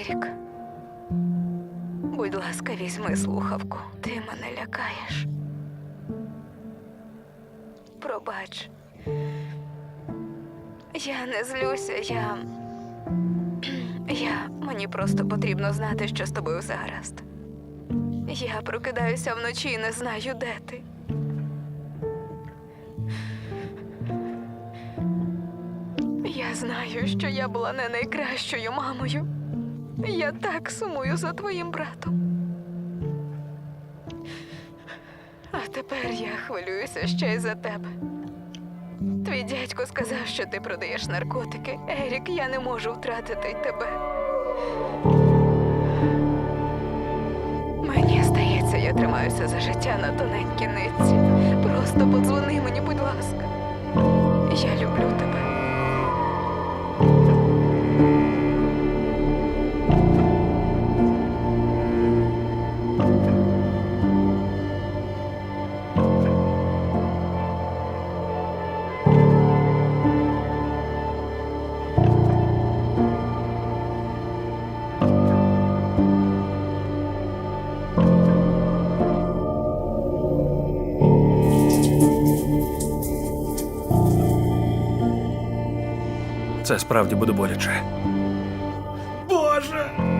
Ерік. Будь ласка, візьми слухавку. Ти мене лякаєш. Пробач. Я не злюся, я. Я. Мені просто потрібно знати, що з тобою гаразд. Я прокидаюся вночі і не знаю, де ти. Я знаю, що я була не найкращою мамою. Я так сумую за твоїм братом. А тепер я хвилююся ще й за тебе. Твій дядько сказав, що ти продаєш наркотики. Ерік, я не можу втратити тебе. Мені здається, я тримаюся за життя на тоненькій нитці. Просто подзвони мені, будь ласка. Я люблю тебе. Це справді буде боляче. Боже!